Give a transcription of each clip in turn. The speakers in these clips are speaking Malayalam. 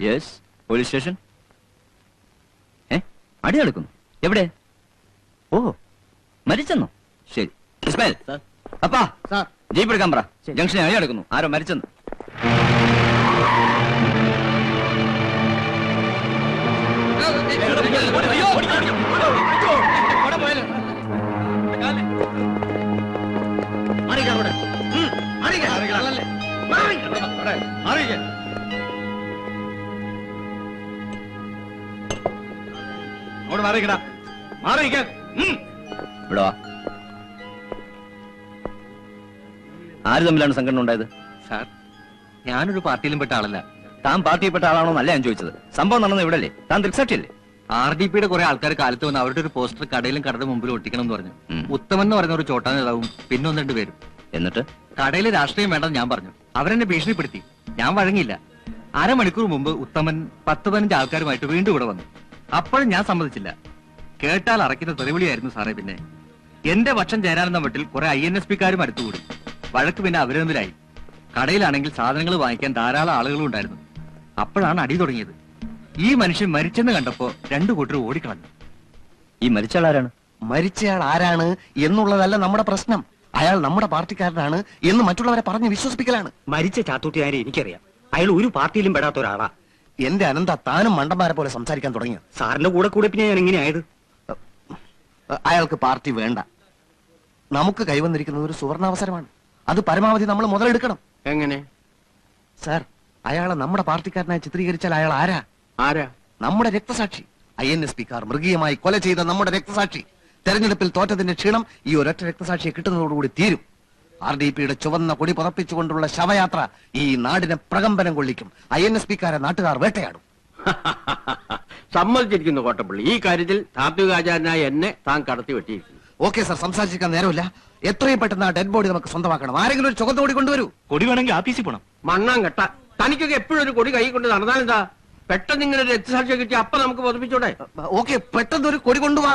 യെസ് പോലീസ് സ്റ്റേഷൻ ഏ? അടി നടക്കുന്നു എവിടെ? ഓ. മരിച്ചെന്നോ? ശരി. ഇസ്മായിൽ. അപ്പാ. ജീപ്പ് എടുക്കാൻ പറ. ജംഗ്ഷനെ അടി നടക്കുന്നു ആരോ മരിച്ചെന്ന്. അങ്ങോട്ട് മാറിക്കടാ. മാറിയിക്കാൻ ഇവിടെ വാ. ആര് തമ്മിലാണ് സംഘടന ഉണ്ടായത്? സാർ ഞാനൊരു പാർട്ടിയിലും പെട്ട ആളല്ല. താൻ പാർട്ടിയിൽപ്പെട്ട ആളാണോ എന്നല്ല ഞാൻ ചോദിച്ചത്. സംഭവം നടന്നത് ഇവിടെ അല്ലേ താൻ ദൃക്സാക്ഷിയല്ലേ ആർ ഡി പിയുടെ കുറെ ആൾക്കാർ കാലത്ത് വന്ന് അവരുടെ ഒരു പോസ്റ്റർ കടയിലും കടയുടെ മുമ്പിൽ ഒട്ടിക്കണം എന്ന് പറഞ്ഞു. ഉത്തമൻ എന്ന് പറയുന്ന ഒരു ചോട്ടാ നേതാവും പിന്നെ ഒന്ന് രണ്ട് പേരും. എന്നിട്ട്? കടയിൽ രാഷ്ട്രീയം വേണ്ടെന്ന് ഞാൻ പറഞ്ഞു. അവരെന്നെ ഭീഷണിപ്പെടുത്തി. ഞാൻ വഴങ്ങിയില്ല. അരമണിക്കൂർ മുമ്പ് ഉത്തമൻ പത്ത് പതിനഞ്ച് ആൾക്കാരുമായിട്ട് വീണ്ടും ഇവിടെ വന്നു. അപ്പോഴും ഞാൻ സമ്മതിച്ചില്ല. കേട്ടാൽ അറയ്ക്കുന്ന തെറിവിളിയായിരുന്നു സാറേ പിന്നെ. എന്റെ പക്ഷം ചേരാനെന്ന വീട്ടിൽ കുറെ ഐ എൻ എസ് പിക്കാരും അടുത്തുകൂടി. വഴക്ക് പിന്നെ അവർ തമ്മിലായി കടയിലാണെങ്കിൽ സാധനങ്ങൾ വാങ്ങിക്കാൻ ധാരാളം ആളുകളും ഉണ്ടായിരുന്നു. അപ്പോഴാണ് അടി തുടങ്ങിയത്. ഈ മനുഷ്യൻ മരിച്ചെന്ന് കണ്ടപ്പോ രണ്ടു കൂട്ടർ ഓടിക്കളഞ്ഞു. ഈ മരിച്ചയാൾ ആരാണ്? മരിച്ചയാൾ ആരാണ് എന്നുള്ളതല്ല നമ്മുടെ പ്രശ്നം. അയാൾ നമ്മുടെ പാർട്ടിക്കാരനാണ് എന്ന് മറ്റുള്ളവരെ പറഞ്ഞ് വിശ്വസിപ്പിക്കലാണ്. മരിച്ച ചാത്തൂട്ടുകാരെ എനിക്കറിയാം. അയാൾ ഒരു പാർട്ടിയിലും പെടാത്ത ഒരാളാ. എന്റെ അനന്ത താനും മണ്ടന്മാരെ പോലെ സംസാരിക്കാൻ തുടങ്ങിയത് സാറിന്റെ കൂടെ കൂടെ പിന്നെ ഞാൻ എങ്ങനെയായത്? അയാൾക്ക് പാർട്ടി വേണ്ട. നമുക്ക് കൈവന്നിരിക്കുന്നത് ഒരു സുവർണാവസരമാണ്. അത് പരമാവധി നമ്മൾ മുതലെടുക്കണം. എങ്ങനെ? സാർ അയാളെ നമ്മുടെ പാർട്ടിക്കാരനായി ചിത്രീകരിച്ചാൽ അയാൾ ആരാ? ആരാ? നമ്മുടെ രക്തസാക്ഷി. ഐ എൻ എസ് പിക്കാർ മൃഗീയമായി കൊല ചെയ്ത നമ്മുടെ രക്തസാക്ഷി. തെരഞ്ഞെടുപ്പിൽ തോറ്റതിന്റെ ക്ഷീണം ഈ ഒരൊറ്റ രക്തസാക്ഷിയെ കിട്ടുന്നതോടുകൂടി തീരും. ആർ ഡി പിയുടെ ചുവന്ന കൊടി പുറപ്പിച്ചുകൊണ്ടുള്ള ശവയാത്ര ഈ നാടിനെ പ്രകമ്പനം കൊള്ളിക്കും. ഐ എൻ എസ് പിക്കാരെ നാട്ടുകാർ വേട്ടയാടും. സമ്മതിച്ചിരിക്കുന്നു കോട്ടപ്പള്ളി. ഈ കാര്യത്തിൽ താത്വികാചാരനായ എന്നെ താൻ കടത്തി വെട്ടിയിരിക്കുന്നു. Okay sir. സംസാരിച്ചിരിക്കാൻ നേരമില്ല. എത്രയും പെട്ടെന്ന് ആ ഡെഡ് ബോഡി നമുക്ക് സ്വന്തമാക്കണം. ആരെങ്കിലും ഒരു ചുവന്ന കൊടി കൊണ്ടുവരൂ. കൊടി വേണമെങ്കിൽ ആഫീസിൽ പോണം. മണ്ണാൻ കെട്ട. തനിക്കൊക്കെ എപ്പോഴും ഒരു കൊടി കൈ കൊണ്ട് നടന്നാലെന്താ പെട്ടെന്ന് ഇങ്ങനെ ഒരു രക്തസാക്ഷിയെ കിട്ടി അപ്പൊ നമുക്ക് പതിപ്പിച്ചോടെ ഓക്കെ പെട്ടെന്ന് ഒരു കൊടി കൊണ്ടുപോവാ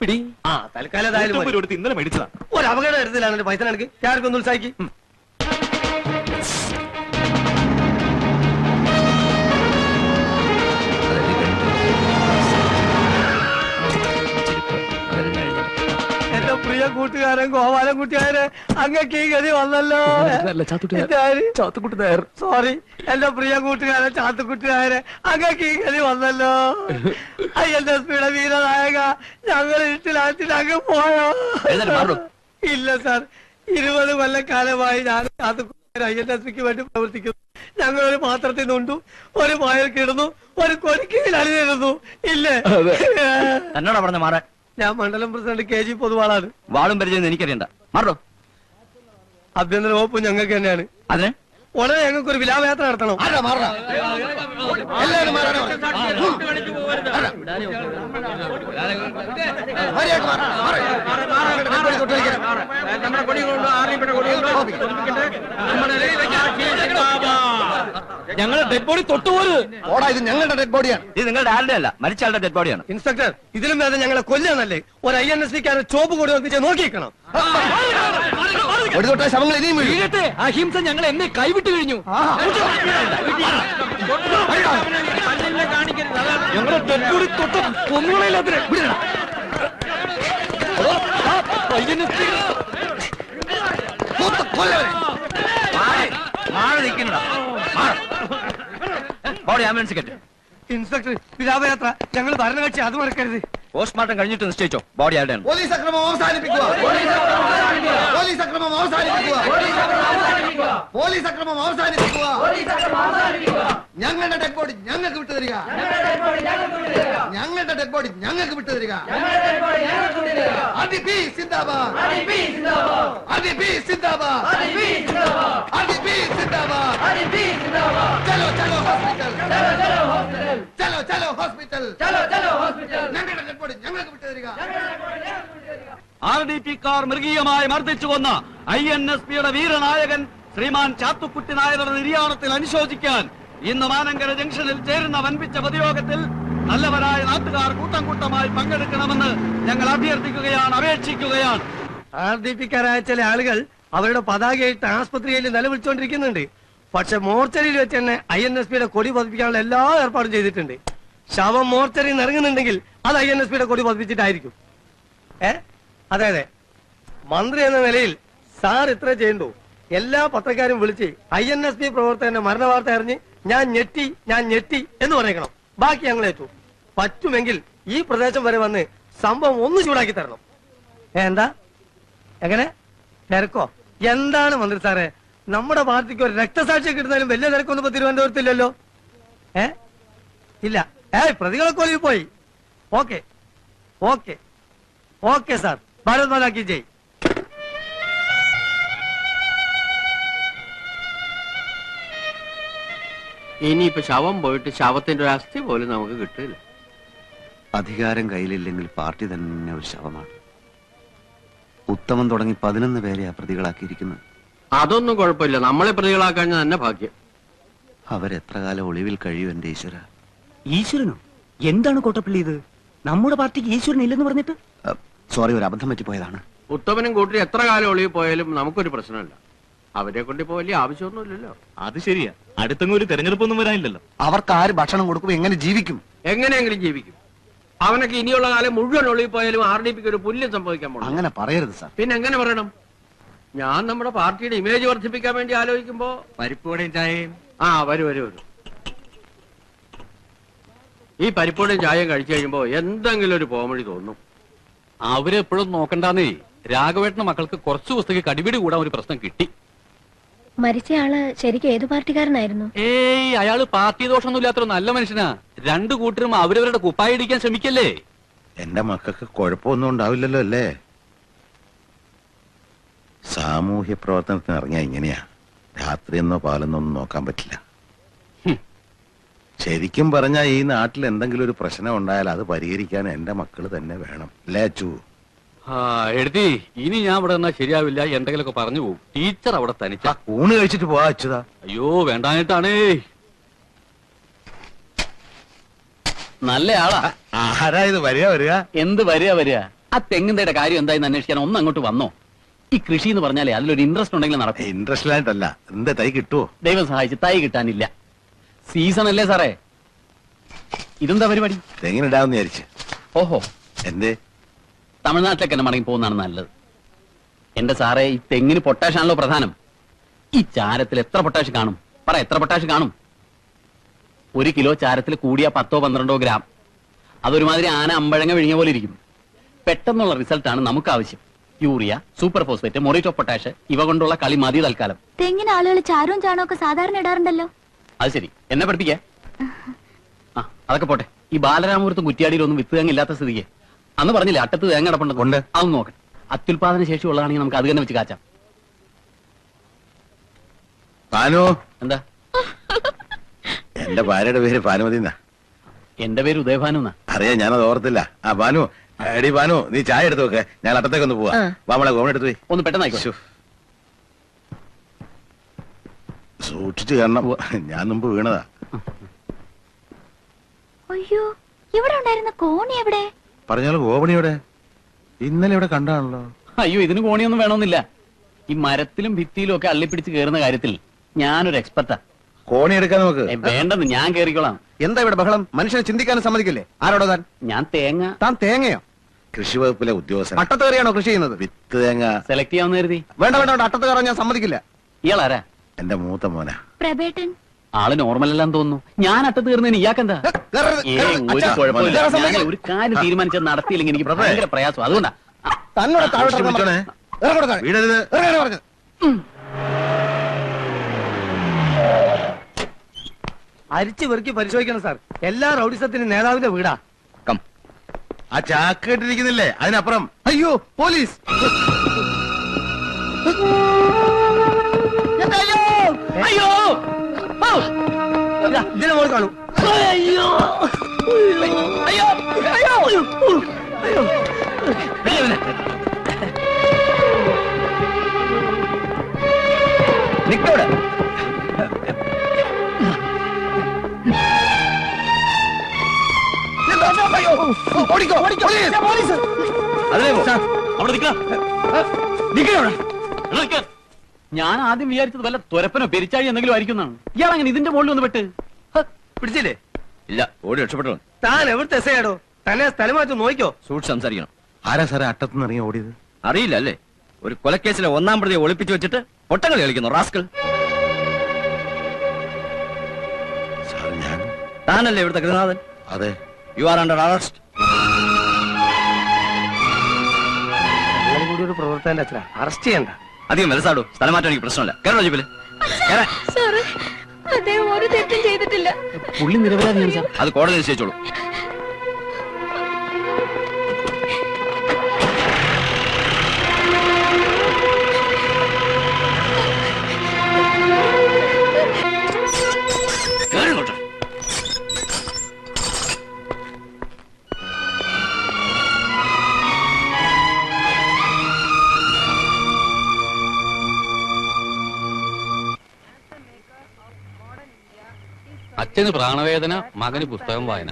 പിടി. ആ തൽക്കാലം. ഇന്നലെ മേടിച്ചതാ. ഒരു അപകടം വരുത്തില്ല പൈസ കണക്ക് കെ ഉത്സാഹിക്കും ഒന്ന് ഉത്സാഹിക്ക്. കൂട്ടുകാരൻ ഗോപാലൻ കുട്ടിയാരെ അങ്ങക്ക് ഈ ഗതി വന്നല്ലോ. ചാത്തുക്കുട്ടി സോറി എന്റെ പ്രിയ കൂട്ടുകാരൻ ചാത്തുക്കുട്ടിയാരെ അങ്ങക്ക് ഈ ഗതി വന്നല്ലോ. എസ് പിയുടെ വീരനായക ഞങ്ങൾ ഇട്ടിലാറ്റിൽ അങ്ങ് പോയോ. ഇല്ല സാർ. ഇരുപത് കൊല്ലക്കാലമായി ഞാൻ ചാത്തുക്കുട്ടി ഐ എസ് പിക്ക് വേണ്ടി പ്രവർത്തിക്കുന്നു. ഞങ്ങൾ ഒരു പാത്രത്തിൽ നിന്നുണ്ടു ഒരു പായൽ കിടന്നു ഒരു കൊരിക്കയിൽ അണിനിരുന്നു. ഇല്ലേ? എന്നോടാ പറഞ്ഞ മാറാൻ. ഞാൻ മണ്ഡലം പ്രസിഡന്റ് കെ ജി പൊതുവാളാണ്. വാളും പരിചയം എനിക്കറിയണ്ട. മാറോ ആഭ്യന്തര വകുപ്പ് ഞങ്ങൾക്ക് തന്നെയാണ്. അതിന്? ഉടനെ ഞങ്ങൾക്ക് ഒരു വിലാപയാത്ര നടത്തണം. ആരാ മാറണം? എല്ലാവരും മാറണം മര്യാദയ്ക്ക് മാറണം. മാറ്. ഡെഡ് ബോഡി തൊട്ടുപോലും ഓടാ ഇത് ഞങ്ങളുടെ ഡെഡ് ബോഡിയാണ് ഇത് നിങ്ങളുടെ ആരുടെ അല്ല മരിച്ചാളുടെ ഡെഡ് ബോഡിയാണ് ഇൻസ്പെക്ടർ ഇതിലും വേദം ഞങ്ങളെ കൊല്ലാന്നല്ലേ ഒരു ഐ എൻ എസ് സിക്കാരൻ ചോപ്പ് കൂടി നോക്കിക്കണം ഒരു തൊട്ട ശവങ്ങൾ ഇനിയും വീഴും. വീഴട്ടെ. അഹിംസ ഞങ്ങൾ എന്നെ കൈവിട്ട് കഴിഞ്ഞു. തൊട്ട് കൊന്നുകളയില്ലാത്തിന് കൊത്ത്. മാറി നിൽക്കണടാ ബോഡി ആംബുലൻസ് കെട്ട് ഇൻസ്പെക്ടർ വിലാപയാത്ര. ഞങ്ങൾ ഭരണകക്ഷി അത് മറക്കരുത്. പോസ്റ്റ്മോർട്ടം കഴിഞ്ഞിട്ട് നിശ്ചയിച്ചോ? ബോഡി ആരുടെയാണ് പോലീസ് അക്രമം അവസാനിപ്പിക്കുക. പോലീസ് അക്രമം അവസാനിപ്പിക്കുക. പോലീസ് അക്രമം അവസാനിപ്പിക്കുക. ഞങ്ങളുടെ ഡെഡ് ബോഡി ഞങ്ങൾക്ക് വിട്ടു തരിക ഞങ്ങളുടെ ഡെഡ് ബോഡി ഞങ്ങൾക്ക് വിട്ടു തരിക അതി പി സിന്ദാബാദ്. അതി പി സിന്ദാബാദ്. അതി പി സിന്ദാബാദ്. ചലോ ചലോ ഹോസ്പിറ്റൽ. ചലോ ചലോ ഹോസ്പിറ്റൽ. ഞങ്ങളുടെ ഡെഡ് ബോഡി ഞങ്ങൾക്ക് വിട്ടു തരിക ആർ ഡി പി കാർ മൃഗീയമായി മർദ്ദിച്ചു കൊന്ന ഐ എൻ എസ് പിയുടെ വീരനായകൻ ശ്രീമാൻ ചാത്തുക്കുട്ടി നായരുടെ നിര്യാണത്തിൽ അനുശോചിക്കാൻ ഇന്ന് മാനങ്കര ജംഗ്ഷനിൽ ചേരുന്ന വൻപിച്ച പൊതുയോഗത്തിൽ നല്ലവരായ നാട്ടുകാർ കൂട്ടം കൂട്ടമായി പങ്കെടുക്കണമെന്ന് ഞങ്ങൾ അഭ്യർത്ഥിക്കുകയാണ് അപേക്ഷിക്കുകയാണ്. ആർ ഡി പിക്കാരായ ചില ആളുകൾ അവരുടെ പതാകയായിട്ട് ആസ്പത്രിയിൽ നിലവിളിച്ചുകൊണ്ടിരിക്കുന്നുണ്ട് പക്ഷെ മോർച്ചറിയിൽ വെച്ച് തന്നെ ഐ എൻ എസ് പിയുടെ കൊടി പതിപ്പിക്കാനുള്ള എല്ലാ ഏർപ്പാടും ചെയ്തിട്ടുണ്ട്. ശവം മോർച്ചറി നിന്ന് ഇറങ്ങുന്നുണ്ടെങ്കിൽ അത് ഐ എൻ എസ് പിയുടെ കൊടി പതിപ്പിച്ചിട്ടായിരിക്കും. ഏ? അതെ അതെ. മന്ത്രി എന്ന നിലയിൽ സാർ ഇത്ര ചെയ്യണ്ടു? എല്ലാ പത്രക്കാരും വിളിച്ച് ഐ എൻ എസ് പി പ്രവർത്തകന്റെ മരണ വാർത്ത അറിഞ്ഞ് ഞാൻ ഞെട്ടി ഞാൻ ഞെട്ടി എന്ന് പറയണം. ബാക്കി ഞങ്ങൾ ഏറ്റു. പറ്റുമെങ്കിൽ ഈ പ്രദേശം വരെ വന്ന് സംഭവം ഒന്ന് ചൂടാക്കി തരണം. എന്താ? എങ്ങനെ? തിരക്കോ? എന്താണ് മന്ത്രി സാറേ? നമ്മുടെ പാർട്ടിക്ക് ഒരു രക്തസാക്ഷി കിട്ടുന്നതിലും വലിയ തിരക്കൊന്നും ഇപ്പൊ തിരുവനന്തപുരത്തില്ലല്ലോ. ഏ? ഇല്ല. ഏയ് പ്രതികളൊക്കെ ഒളിവിൽ പോയി. Okay. Okay. Okay sir. Bharat മാതാക്കി ജയ്. ഇനിയിപ്പോ ശവം പോയിട്ട് ശവത്തിന്റെ ഒരു അസ്ഥി പോലും നമുക്ക് കിട്ടില്ല അധികാരം കയ്യിലില്ലെങ്കിൽ പാർട്ടി തന്നെ ഒരു ശവമാണ്. ഉത്തമൻ തുടങ്ങി പതിനൊന്ന് പേരെ ആ പ്രതികളാക്കിയിരിക്കുന്നത്. അതൊന്നും കുഴപ്പമില്ല. നമ്മളെ പ്രതികളാക്കാൻ തന്നെ ഭാഗ്യം. അവരെത്ര കാലം ഒളിവിൽ കഴിയും എന്റെ ഈശ്വര? ഈശ്വരനോ? എന്താണ് കോട്ടപ്പള്ളി ഇത്? നമ്മുടെ പാർട്ടിക്ക് ഈശ്വരൻ ഇല്ലെന്ന് പറഞ്ഞിട്ട്? സോറി ഒരു അബദ്ധം പറ്റിപ്പോയതാണ് ഉത്തമനും കൂട്ടി എത്ര കാലം ഒളിവ് പോയാലും നമുക്കൊരു പ്രശ്നമില്ല. അവരെ കൊണ്ട് ഇപ്പോ വലിയ ആവശ്യമൊന്നുമില്ലല്ലോ. അത് ശരിയാ. അടുത്തങ്ങ് ഒരു തെരഞ്ഞെടുപ്പൊന്നും വരാനില്ലല്ലോ. അവർക്ക് ആര് ഭക്ഷണം കൊടുക്കും എങ്ങനെ ജീവിക്കും? എങ്ങനെയെങ്കിലും ജീവിക്കും. അവനൊക്കെ ഇനിയുള്ള കാലം മുഴുവൻ ഒളിവ് പോയാലും ആർ ഡി പിക്ക് ഒരു പുല്യം സംഭവിക്കാൻ പോകും അങ്ങനെ പറയരുത് സാർ പിന്നെ എങ്ങനെ പറയണം? ഞാൻ നമ്മുടെ പാർട്ടിയുടെ ഇമേജ് വർദ്ധിപ്പിക്കാൻ വേണ്ടി ആലോചിക്കുമ്പോ പരിപ്പോടെയും ചായയും. ആ വരും വരും വരൂ. ഈ പരിപ്പോടും ചായയും കഴിച്ചു കഴിയുമ്പോ എന്തെങ്കിലും ഒരു പോമഴി തോന്നും. അവരെപ്പോഴും നോക്കണ്ടെന്നേ. രാഘവേട്ടന് മക്കൾക്ക് കുറച്ചു ദിവസത്തേക്ക് കടിപിടി കൂടാൻ ഒരു പ്രശ്നം കിട്ടി. മരിച്ചയാൾ ശരിക്കും ഏത് പാർട്ടിക്കാരനായിരുന്നു? ഏയ് അയാൾ പാർട്ടി ദോഷമൊന്നും ഇല്ലാത്ത നല്ല മനുഷ്യനാ. രണ്ടു കൂട്ടരും അവരവരുടെ കുപ്പായി ഇടിക്കാൻ ശ്രമിക്കല്ലേ? എന്റെ മക്കൾക്ക് കുഴപ്പമൊന്നും ഉണ്ടാവില്ലല്ലോ അല്ലേ? സാമൂഹ്യ പ്രവർത്തനത്തിന് ഇറങ്ങിയ ഇങ്ങനെയാ. രാത്രിയെന്നോ പാലെന്നോ ഒന്നും നോക്കാൻ പറ്റില്ല. ശരിക്കും പറഞ്ഞാൽ ഈ നാട്ടിൽ എന്തെങ്കിലും ഒരു പ്രശ്നം ഉണ്ടായാൽ അത് പരിഹരിക്കാൻ എന്റെ മക്കൾ തന്നെ വേണം. അല്ലേ അച്ചു? ആ എഴുതി. ഇനി ഞാൻ ഇവിടെ നിന്നാ ശരിയാവില്ല എന്തെങ്കിലുമൊക്കെ പറഞ്ഞു പോകും ടീച്ചർ അവിടെ തനിച്ച ഊണ് കഴിച്ചിട്ട് പോവാ അച്ചുതാ. അയ്യോ വേണ്ടായിട്ടാണേ നല്ല ആളാ ആരാ ഇത്? വരിക വരിക. എന്ത് വരിക വരിക? ആ തെങ്ങിന്തയുടെ കാര്യം എന്തായെന്ന് അന്വേഷിക്കാൻ ഒന്ന് അങ്ങോട്ട് വന്നോ. ഈ കൃഷി എന്ന് പറഞ്ഞാലേ അതിലൊരു ഇൻട്രസ്റ്റ് ഉണ്ടെങ്കിൽ നടക്കും. ഇൻട്രസ്റ്റ് ആയിട്ടല്ല എന്താ തൈ കിട്ടുവോ? ദൈവം സഹായിച്ച് തൈ കിട്ടാനില്ല. സീസൺ അല്ലേ സാറേ? ഇതെന്താ പരിപാടി? തെങ്ങിനിടാന്ന് വിചാരിച്ചു. ഓഹോ. എന്തേ? തമിഴ്നാട്ടിലേക്ക് തന്നെ മടങ്ങി പോകുന്നതാണ് നല്ലത്. എന്റെ സാറേ ഈ തെങ്ങിന് പൊട്ടാഷ് ആണല്ലോ പ്രധാനം. ഈ ചാരത്തിൽ എത്ര പൊട്ടാഷ് കാണും? പറ എത്ര പൊട്ടാഷ് കാണും? ഒരു കിലോ ചാരത്തിൽ കൂടിയ പത്തോ പന്ത്രണ്ടോ ഗ്രാം. അതൊരുമാതിരി ആന അമ്പഴങ്ങ വിഴിഞ്ഞ പോലെ ഇരിക്കും. പെട്ടെന്നുള്ള റിസൾട്ടാണ് നമുക്ക് ആവശ്യം urea super phosphate muriate potash ഇവ കൊണ്ടുള്ള കളി മതി തൽക്കാലം തെങ്ങിന് ആളുകൾ ചാരവും ചാണോ ഒക്കെ സാധാരണ ഇടാറുണ്ടല്ലോ. അത് ശരി. എന്നെ പഠിപ്പിക്കേ? ആ അതൊക്കെ പോട്ടെ. ഈ ബാലരാമപുരത്തും കുറ്റിയാടിയിലൊന്നും വിത്ത് തേങ്ങ ഇല്ലാത്ത സ്ഥിതിക്ക്. അന്ന് പറഞ്ഞില്ലേ അട്ടത്ത് തേങ്ങ അടപ്പുണ്ട് ഉണ്ട്. അതൊന്നും നോക്കട്ടെ അത്യുൽപാദന ശേഷി ഉള്ളതാണെങ്കിൽ നമുക്ക് അത് തന്നെ വെച്ച് കാച്ചാം. പാനു? എന്താ? എന്റെ ഭാര്യയുടെ പേര് ഭാനുമതി എന്നാ എന്റെ പേര് ഉദയഭാനു എന്നാ അറിയാ ഞാനത് ഓർത്തില്ല. ആ ഭാനു എടി ഭാനു നീ ചായ എടുത്തു വെക്ക്. ഞാൻ അട്ടത്തേക്ക് ഒന്ന് പോവാ വാമളെ ഗോവൺ എടുത്തു പോയി. ഒന്ന് പെട്ടെന്ന് സൂക്ഷിച്ചു കാരണം ഞാൻ മുമ്പ് വീണതാ. അയ്യോ ഇവിടെ ഉണ്ടായിരുന്ന കോണി എവിടെ? പറഞ്ഞാലും ഗോപണിയുടെ ഇന്നലെ ഇവിടെ കണ്ടാണല്ലോ. അയ്യോ ഇതിന് കോണിയൊന്നും വേണമെന്നില്ല. ഈ മരത്തിലും ഭിത്തിയിലും ഒക്കെ അള്ളിപ്പിടിച്ച് കയറുന്ന കാര്യത്തിൽ ഞാനൊരു എക്സ്പെർട്ടാ കോണി എടുക്കാൻ നമുക്ക്. വേണ്ടെന്ന് ഞാൻ കേറിക്കോളാം. എന്താ ഇവിടെ ബഹളം? മനുഷ്യനെ ചിന്തിക്കാനും സമ്മതിക്കില്ലേ? ആരോടോ താൻ? ഞാൻ തേങ്ങ. താൻ തേങ്ങയോ? കൃഷി വകുപ്പിലെ ഉദ്യോഗസ്ഥൻ അട്ടത്തേറിയാണോ കൃഷി ചെയ്യുന്നത്? വിത്ത് തേങ്ങ. സെലക്ട് ചെയ്യാമെന്ന് കരുതി വേണ്ട വേണ്ട വേണ്ട. അട്ടത്ത് കയറാൻ ഞാൻ സമ്മതിക്കില്ല. ഇയാളാരാ? എന്റെ മൂത്ത മോനാ. പ്രബേട്ടൻ ആൾ നോർമൽ അല്ലാന്ന് തോന്നുന്നു. ഞാൻ അത്ത തീർന്നതിന് ഇയാക്കെന്താ ഒരു കുഴപ്പമില്ല. ഞാൻ ഒരു കാര്യം തീരുമാനിച്ചത് നടത്തിയില്ലെങ്കിൽ എനിക്ക് ഭയങ്കര പ്രയാസം അതുകൊണ്ടാ. തന്നോട് താഴോട്ട്. വീടരുത് ഇറങ്ങാനാ അരിച്ചു വെറുക്കി പരിശോധിക്കണം സാർ. എല്ലാ റൗഡിസത്തിനും നേതാവിന്റെ വീടാ. ആ ചാക്കേട്ടിരിക്കുന്നില്ലേ അതിനപ്പുറം. അയ്യോ പോലീസ്. അയ്യോ ഇതിനെ മോൾ കാണും. അയ്യോ! അയ്യോ! അയ്യോ! അയ്യോ! നിക്കോട് ഓടിക്കോ ഓടിക്കോ പോലീസ്. അതിലേ പോ. അവിടെ നിൽക്കാം. ഞാൻ ആദ്യം വിചാരിച്ചത് വല്ല തുരപ്പനോ പെരിച്ചാഴി എന്തെങ്കിലും ആയിരിക്കുന്നതാണ് ഇയാൾ അങ്ങനെ ഇതിന്റെ മുകളിൽ ഒന്ന് വിട്ട് പിടിച്ചില്ലേ? ഇല്ല ഓടി രക്ഷപ്പെട്ടു താൻ എവിടുത്തെ തന്നെ സ്ഥലം മാറ്റി നോക്കിക്കോ. സൂക്ഷിച്ച് സംസാരിക്കണം. ആരാ സാറേ അട്ടത്തുനിന്ന് ഇറങ്ങി ഓടിയത്? അറിയില്ല അല്ലേ? ഒരു കൊലക്കേസിലെ ഒന്നാം പ്രതിയെ ഒളിപ്പിച്ചു വെച്ചിട്ട് ഒട്ടങ്ങൾ കളിക്കുന്നു റാസ്കൾ സാർ ഞാൻ താനല്ലേ ഇവിടുത്തെ ഗൃഹനാഥൻ? അതെ. യു ആർ അണ്ടർ അറസ്റ്റ് കൂടി ഒരു പ്രവർത്തകന്റെ അച്ഛന. അറസ്റ്റ് ചെയ്യണ്ട. അധികം വലസാടോ സ്ഥലം മാറ്റാൻ എനിക്ക് പ്രശ്നമില്ല. കേരള ജീപ്പിൽ? സാറ് അദ്ദേഹം ഒരു തെറ്റും ചെയ്തിട്ടില്ല. പുള്ളി നിരപരാധിയാണ് സാർ അത് കോടതി നിശ്ചയിച്ചോളൂ. അച്ഛന് പ്രാണവേദന മകന് പുസ്തകം വായന.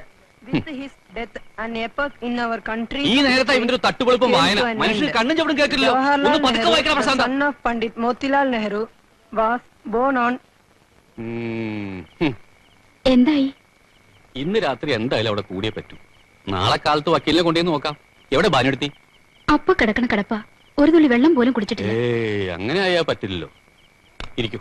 ഈ നേരത്തെ ഇവന്റെ ഒരു തട്ടുപൊളിപ്പം വായന. മനുഷ്യന് കണ്ണും ചവിടും കേൾക്കില്ലല്ലോ ഒന്ന് പതുക്കെ വായിക്കണം പ്രശാന്ത. Pandit Motilal Nehru was born hmm. എന്തായി? ഇന്ന് രാത്രി എന്തായാലും അവിടെ കൂടിയേ പറ്റൂ. നാളെ കാലത്ത് വക്കീലിനെ കൊണ്ടുപോയി നോക്കാം. എവിടെ ബാനെടുത്തി അപ്പ കിടക്കണ കിടപ്പ. ഒരു തുള്ളി വെള്ളം പോലും കുടിച്ചിട്ടില്ല. അങ്ങനെ ആയാ പറ്റില്ലല്ലോ. ഇരിക്കൂ.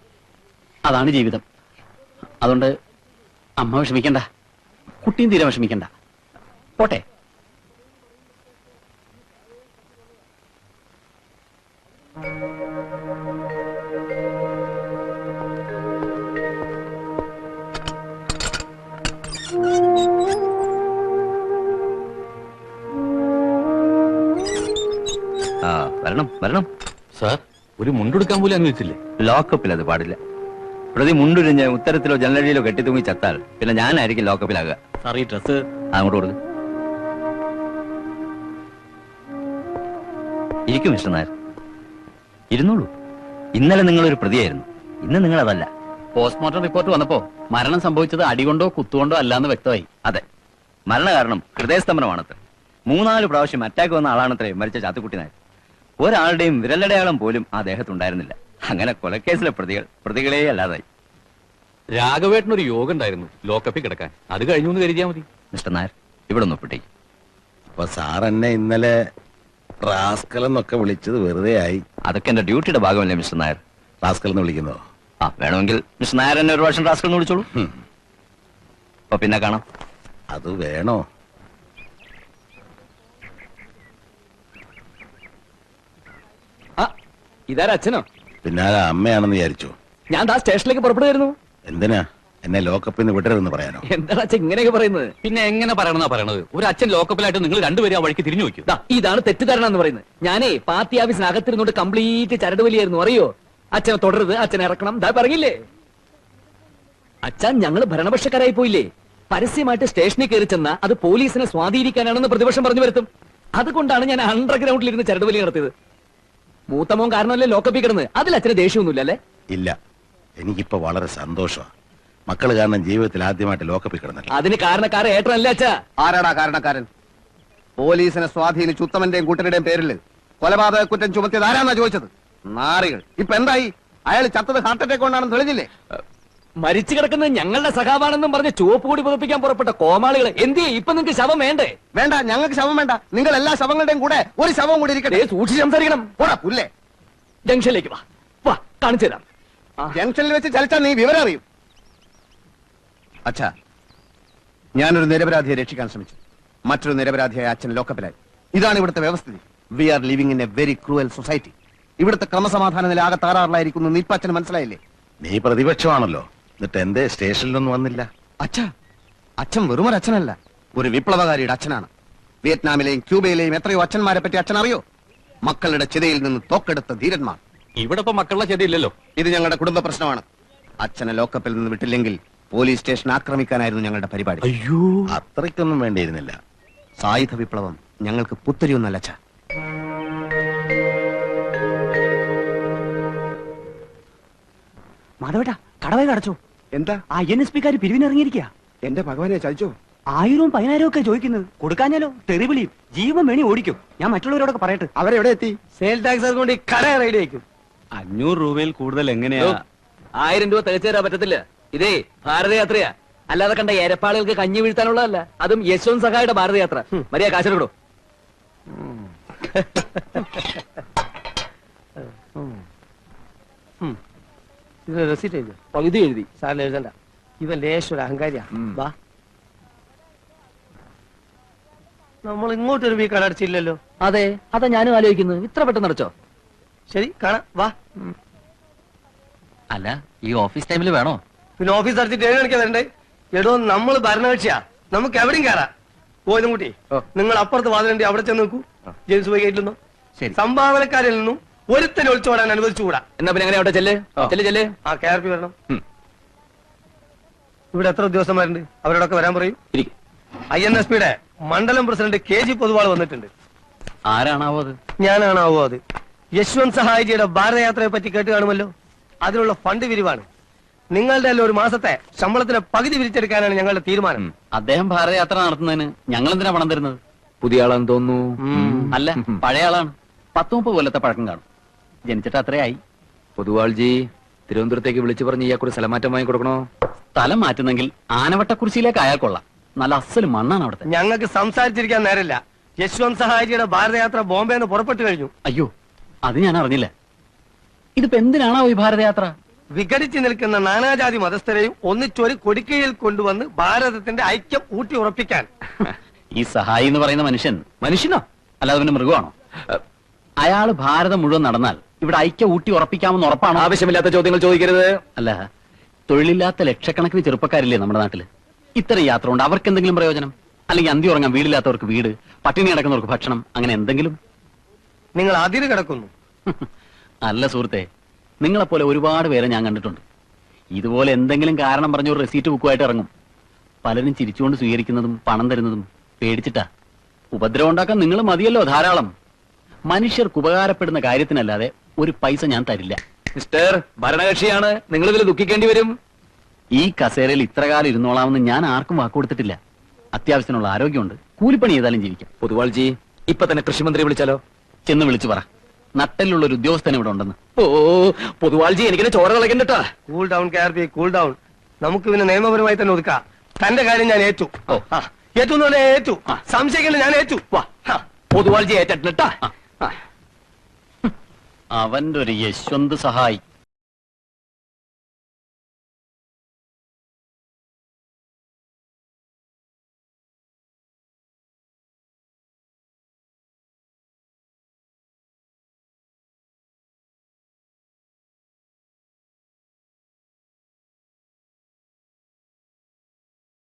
അതാണ് ജീവിതം. അതുകൊണ്ട് അമ്മ വിഷമിക്കണ്ട. കുട്ടിയും തീരെ വിഷമിക്കണ്ട. പോട്ടെ. ആ വരണം വരണം. സാർ ഒരു മുണ്ടെടുക്കാൻ പോലും അനുവദിച്ചില്ലേ ലോക്കപ്പിൽ അത് പാടില്ല. പ്രതി മുണ്ടുരിഞ്ഞ് ഉത്തരത്തിലോ ജനലടിയിലോ കെട്ടിത്തൂങ്ങി ചത്താൽ പിന്നെ ഞാനായിരിക്കും ലോക്കപ്പിലാകുക. സാർ ഈ ഡ്രസ് അങ്ങോട്ട് കൊടുക്കും. ഇരിക്കും മിസ്റ്റർ നായർ. ഇരുന്നോളൂ. ഇന്നലെ നിങ്ങളൊരു പ്രതിയായിരുന്നു. ഇന്ന് നിങ്ങൾ അതല്ല പോസ്റ്റ്മോർട്ടം റിപ്പോർട്ട് വന്നപ്പോ മരണം സംഭവിച്ചത് അടികൊണ്ടോ കുത്തുകൊണ്ടോ അല്ലാന്ന് വ്യക്തമായി. അതെ. മരണകാരണം ഹൃദയസ്തംഭനമാണത്രേ. മൂന്നാൽ പ്രാവശ്യം അറ്റാക്ക് വന്ന ആളാണത്രേ മരിച്ച ചാത്തുക്കുട്ടി നായർ. ഒരാളുടെയും വിരലടയാളം പോലും ആ ദേഹത്തുണ്ടായിരുന്നില്ല. അങ്ങനെ കൊലക്കേസിലെ പ്രതികൾ പ്രതികളെ അല്ലാതായി. രാഘവേട്ടനൊരു യോഗം ഉണ്ടായിരുന്നു ലോക്കപ്പിൽ കിടക്കാൻ. അത് കഴിഞ്ഞു എന്ന് കരുതിയാ മതി. മിസ്റ്റർ നായർ ഇവിടെ ഒന്ന് ഒപ്പിട്ടേ. അപ്പൊ സാർ എന്നെ ഇന്നലെ റാസ്കൽ എന്നൊക്കെ വിളിച്ചത് വെറുതെ ആയി. അതൊക്കെ എന്റെ ഡ്യൂട്ടിയുടെ ഭാഗമല്ലേ മിസ്റ്റർ നായർ? റാസ്കൽ എന്ന് വിളിക്കുന്നോ? ആ വേണമെങ്കിൽ മിസ്റ്റർ നായർ എന്നെ ഒരു വർഷം റാസ്കൽ എന്ന് വിളിച്ചോളൂ. അപ്പൊ പിന്നെ കാണാം. അത് വേണോ? ഇതാരാ അച്ഛനോ? പിന്നെ ആ അമ്മയാണെന്ന് വിചാരിച്ചു. ഞാൻ ദാ സ്റ്റേഷനിലേക്ക് പുറപ്പെടുമായിരുന്നു എന്തിനാ? എന്നെ ലോക്കപ്പിൽ നിന്ന് വിടരുതെന്ന് പറയാനോ? എന്താണ് അച്ഛൻ ഇങ്ങനെയൊക്കെ പറയുന്നത്? പിന്നെ എങ്ങനെ പറയണമെന്നാ പറയണത്? ഒരു അച്ഛൻ ലോക്കപ്പിലായിട്ട് നിങ്ങൾ രണ്ടുപേരും ആ വഴിക്ക് തിരിഞ്ഞു നോക്കൂ ദാ, ഇതാണ് തെറ്റിദ്ധാരണ എന്ന് പറയുന്നത്. ഞാനേ പാർട്ടി ഓഫീസിന് അകത്തിരുന്നോണ്ട് കംപ്ലീറ്റ് ചരട് വലിയായിരുന്നു അറിയോ? അച്ഛനെ തുടരുത് അച്ഛനെ ഇറക്കണം. ദാ പറഞ്ഞില്ലേ? അച്ഛൻ ഞങ്ങൾ ഭരണപക്ഷക്കാരായി പോയില്ലേ? പരസ്യമായിട്ട് സ്റ്റേഷനിൽ കയറി ചെന്ന അത് പോലീസിനെ സ്വാധീനിക്കാനാണെന്ന് പ്രതിപക്ഷം പറഞ്ഞു വരുത്തും. അതുകൊണ്ടാണ് ഞാൻ അണ്ടർഗ്രൗണ്ടിൽ ഇരുന്ന് ചരട് വലി നടത്തിയത്. മൂത്തമോൻ കാരണമല്ലേ ലോക്കപ്പിൽ കിടന്ന്? അതിൽ അച്ഛന് ദേഷ്യമൊന്നുമില്ല അല്ലേ? ഇല്ല. എനിക്കിപ്പോ വളരെ സന്തോഷമാണ് മക്കൾ കാരണം ജീവിതത്തിൽ ആദ്യമായിട്ട് ലോക്കപ്പിൽ കിടന്നു അതിന് കാരണക്കാരൻ ഏട്ടനല്ലേ അച്ഛാ? ആരാടാ കാരണക്കാരൻ? പോലീസിനെ സ്വാധീനിച്ച് ഉത്തമന്റെയും കൂട്ടരുടെയും പേരിൽ കൊലപാതക കുറ്റം ചുമത്തിയത് ആരാന്നാ ചോദിച്ചത്? നാറികൾ. ഇപ്പൊ എന്തായി? അയാൾ ചത്തത് ഹാർട്ട് അറ്റാക്ക് കൊണ്ടാണെന്ന് തെളിഞ്ഞില്ലേ? മരിച്ചു കിടക്കുന്നത് ഞങ്ങളുടെ സഖാവാണെന്നും പറഞ്ഞ് ചുവപ്പ് കൂടി പുതപ്പിക്കാൻ പുറപ്പെട്ട കോമാളികൾ എന്തിയെ ഇപ്പൊ നിങ്ങൾക്ക് ശവം വേണ്ടേ? വേണ്ട ഞങ്ങൾക്ക് ശവം വേണ്ട. നിങ്ങൾ എല്ലാ ശവങ്ങളുടെയും കൂടെ ഒരു ശവം കൂടി ഇരിക്കട്ടെ. സൂക്ഷിച്ച് സംസാരിക്കണം. പോടാ പുല്ലേ. ജംഗ്ഷനിലേക്ക് വാ. വാ കാണിച്ചു തരാം. ജംഗ്ഷനിൽ വെച്ച് ചലിച്ചാൽ നീ വിവരം അറിയും. അച്ഛാ ഞാനൊരു നിരപരാധിയെ രക്ഷിക്കാൻ ശ്രമിച്ചു. മറ്റൊരു നിരപരാധിയായ അച്ഛൻ ലോക്കപ്പിലായി. ഇതാണ് ഇവിടുത്തെ വ്യവസ്ഥിതി. We are living in a very cruel society. ഇവിടുത്തെ ക്രമസമാധാന നില ആകെ തകരാറിലായിരിക്കുന്നു അച്ഛന് മനസ്സിലായില്ലേ? നീ പ്രതിപക്ഷമാണല്ലോ. എന്നിട്ട് എന്തേ സ്റ്റേഷനിലൊന്നും വന്നില്ല? അച്ഛ അച്ഛൻ വെറുമൊരു അച്ഛനല്ല. ഒരു വിപ്ലവകാരിയുടെ അച്ഛനാണ്. വിയറ്റ്നാമിലെയും ക്യൂബയിലെയും എത്രയോ അച്ഛന്മാരെ പറ്റി അച്ഛൻ അറിയോ മക്കളുടെ ചിതയിൽ നിന്ന് തോക്കെടുത്ത ധീരന്മാർ. ഇവിടെ ഇപ്പൊ മക്കളുടെ ചെതിയില്ലല്ലോ. ഇത് ഞങ്ങളുടെ കുടുംബ പ്രശ്നമാണ്. അച്ഛനെ ലോക്കപ്പിൽ നിന്ന് വിട്ടില്ലെങ്കിൽ പോലീസ് സ്റ്റേഷൻ ആക്രമിക്കാനായിരുന്നു ഞങ്ങളുടെ പരിപാടി. അയ്യോ. അത്രയ്ക്കൊന്നും വേണ്ടിയിരുന്നില്ല. സായുധ വിപ്ലവം ഞങ്ങൾക്ക് പുത്തരിയൊന്നല്ല അച്ഛ. മാധവേട്ടാ കടവേ കടച്ചോ. എന്താ? ഐ എൻ എസ് പിക്കാർ പിരിവിനിറങ്ങിയിരിക്കുക എന്റെ ഭഗവാനെ ചതിച്ചോ? ആയിരവും പതിനായിരവും ഒക്കെ ചോദിക്കുന്നത്. കൊടുക്കാഞ്ഞാലോ? തെറിവിളിയും. ജീവൻ വേണി ഓടിക്കും. ഞാൻ മറ്റുള്ളവരോടൊക്കെ പറയട്ടെ. അവരെവിടെ എത്തി? സെയിൽ ടാക്സ് അതുകൊണ്ട് ഈ കട റൈഡ് അയക്കും അഞ്ഞൂറ് രൂപയിൽ കൂടുതൽ എങ്ങനെയാ? ആയിരം രൂപ തികച്ചു തരാൻ പറ്റത്തില്ല. ഇതേ ഭാരതയാത്രയാ. അല്ലാതെ കണ്ട ഏരപ്പാളുകൾക്ക് കഞ്ഞി വീഴ്ത്താനുള്ളതല്ല. അതും യശ്വന്ത് സഹായുടെ ഭാരതയാത്ര. മര്യാദ കാശെടുക്കടോ. ഇത് റെസിറ്റ് എഴുതി പകുതി എഴുതി. സാറിന് എഴുതണ്ട. ഇവൻ ലേശം ഒരു അഹങ്കാരിയാ. വാ. നമ്മൾ ഇങ്ങോട്ടൊരു വീ കടടച്ചില്ലല്ലോ അതെ അതാ ഞാനും ആലോചിക്കുന്നത് ഇത്ര പെട്ടെന്ന് അടച്ചോ? ശരി കാണാം. വാ. അല്ല ഈ ഓഫീസ് ടൈമിൽ വേണോ? പിന്നെ ഓഫീസ് അടച്ചിട്ട് ഏഴ് മണിക്കാ വരണ്ടേ? എടോ നമ്മൾ ഭരണകക്ഷിയാ. നമുക്ക് എവിടെയും കയറാം കോയിലുംകുട്ടി നിങ്ങൾ അപ്പുറത്ത് വാതിലുണ്ട് അവിടെ ചെന്ന് നോക്കൂ ജെയിംസ് പോയി ഗേറ്റിൽ നിന്നും. സംഭാവനക്കാരിൽ നിന്നും ഒരുത്തനെ ഒളിച്ചോടാൻ അനുവദിച്ചുകൂടാ. എന്നാ പിന്നെ അങ്ങനെ അവിടെ ചെല്ലേ? ചെല്ലേ ചെല്ലേ. ആ കെ ആർ പി വരണം. ഇവിടെ എത്ര ഉദ്യോഗസ്ഥന്മാരുണ്ട്? അവരോടൊക്കെ വരാൻ പറയും. ഇരിക്ക്. ഐ എൻ എസ് പിയുടെ മണ്ഡലം പ്രസിഡന്റ് കെ ജി പൊതുവാൾ വന്നിട്ടുണ്ട്. ആരാണാവോ അത്? ഞാനാണാവോ അത്. യശ്വന്ത് സഹായിജിയുടെ ഭാരതയാത്രയെ പറ്റി കേട്ട് കാണുമല്ലോ. അതിനുള്ള ഫണ്ട് വിരിവാണ്. നിങ്ങളുടെ എല്ലാം ഒരു മാസത്തെ ശമ്പളത്തിന് പകുതി വിരിച്ചെടുക്കാനാണ് ഞങ്ങളുടെ തീരുമാനം. അദ്ദേഹം ഭാരതയാത്ര നടത്തുന്നതിന് ഞങ്ങൾ എന്തിനാ പണം തരുന്നത്? പുതിയ ആളാന്ന് തോന്നുന്നു. അല്ല പഴയ ആളാണ്. പത്ത് മുപ്പത് കൊല്ലത്തെ പഴക്കം കാണും. ജനിച്ചിട്ട് അത്രയായി. പൊതുവാൾജി തിരുവനന്തപുരത്തേക്ക് വിളിച്ചു പറഞ്ഞ് ഇയാൾക്കൊരു സ്ഥലമാറ്റം വാങ്ങി കൊടുക്കണോ? സ്ഥലം മാറ്റുന്നെങ്കിൽ ആനവട്ടക്കുറിശിയിലേക്ക് അയാൾ കൊള്ളാം. നല്ല അസൽ മണ്ണാണ് അവിടെ ഞങ്ങൾക്ക് സംസാരിച്ചിരിക്കാൻ നേരമില്ല. യശ്വന്ത് സഹായിയുടെ ഭാരതയാത്ര ബോംബെ നിന്ന് പുറപ്പെട്ടു കഴിഞ്ഞു. അയ്യോ അത് ഞാൻ അറിഞ്ഞില്ല. ഇതിപ്പോ എന്തിനാണോ ഈ ഭാരതയാത്ര? വിഘടിച്ചു നിൽക്കുന്ന നാനാജാതി മതസ്ഥരെയും ഒന്നിച്ചൊരു കൊടിക്കയിൽ കൊണ്ടുവന്ന് ഭാരതത്തിന്റെ ഐക്യം ഊട്ടി ഉറപ്പിക്കാൻ ഈ സഹായി എന്ന് പറയുന്ന മനുഷ്യൻ മനുഷ്യനോ? അല്ലാതെ പിന്നെ മൃഗമാണോ? അയാൾ ഭാരതം മുഴുവൻ നടന്നാൽ ഇവിടെ ഐക്യ ഊട്ടി ഉറപ്പിക്കാമെന്ന് ഉറപ്പാണ്? ആവശ്യമില്ലാത്ത ചോദ്യങ്ങൾ ചോദിക്കരുത്. അല്ല തൊഴിലില്ലാത്ത ലക്ഷക്കണക്കിന് ചെറുപ്പക്കാരില്ലേ നമ്മുടെ നാട്ടിൽ? ഇത്തരം യാത്ര കൊണ്ട് അവർക്ക് എന്തെങ്കിലും പ്രയോജനം? അല്ലെങ്കിൽ അന്തി ഉറങ്ങാൻ വീടില്ലാത്തവർക്ക് വീട് പട്ടിണി കിടക്കുന്നവർക്ക് ഭക്ഷണം അങ്ങനെ എന്തെങ്കിലും? നിങ്ങൾ അതിര് കിടക്കുന്നു. അല്ല സുഹൃത്തെ നിങ്ങളെപ്പോലെ ഒരുപാട് പേരെ ഞാൻ കണ്ടിട്ടുണ്ട്. ഇതുപോലെ എന്തെങ്കിലും കാരണം പറഞ്ഞ ഒരു റെസീറ്റ് ബുക്കുമായിട്ട് ഇറങ്ങും. പലരും ചിരിച്ചുകൊണ്ട് സ്വീകരിക്കുന്നതും പണം തരുന്നതും പേടിച്ചിട്ടാ. ഉപദ്രവം ഉണ്ടാക്കാൻ നിങ്ങൾ മതിയല്ലോ ധാരാളം. മനുഷ്യർക്ക് ഉപകാരപ്പെടുന്ന കാര്യത്തിനല്ലാതെ ഒരു പൈസ ഞാൻ തരില്ല. മിസ്റ്റർ ഭരണകക്ഷിയാണ്. നിങ്ങൾ ഇതിൽ ദുഃഖിക്കേണ്ടി വരും. ഈ കസേരയിൽ ഇത്ര കാലം ഇരുന്നോളാമെന്ന് ഞാൻ ആർക്കും വാക്ക് കൊടുത്തിട്ടില്ല. അത്യാവശ്യത്തിനുള്ള ആരോഗ്യമുണ്ട്. കൂലിപ്പണി ചെയ്താലും ജീവിക്കാം. പൊതുവാൾജി ഇപ്പൊ തന്നെ കൃഷിമന്ത്രി വിളിച്ചാലോ? ചെന്ന് വിളിച്ചു പറ. നട്ടലിലുള്ള ഒരു ഉദ്യോഗസ്ഥൻ ഇവിടെ ഉണ്ടെന്ന്. ഓ പൊതുവാൾജി എനിക്കിനെ ചോര കളക്കണ്ടട്ടാ cool down K cool down നമുക്ക് പിന്നെ നിയമപരമായി തന്നെ ഒതുക്കാം. തന്റെ കാര്യം ഞാൻ ഏറ്റു. ഏറ്റു എന്ന് പറഞ്ഞാൽ ഏറ്റു. സംശയിക്കേണ്ട ഞാൻ ഏറ്റു. വാ. പൊതുവാൾജി ഏറ്റിട്ടാ അവന്റെ ഒരു യശ്വന്ത് സഹായി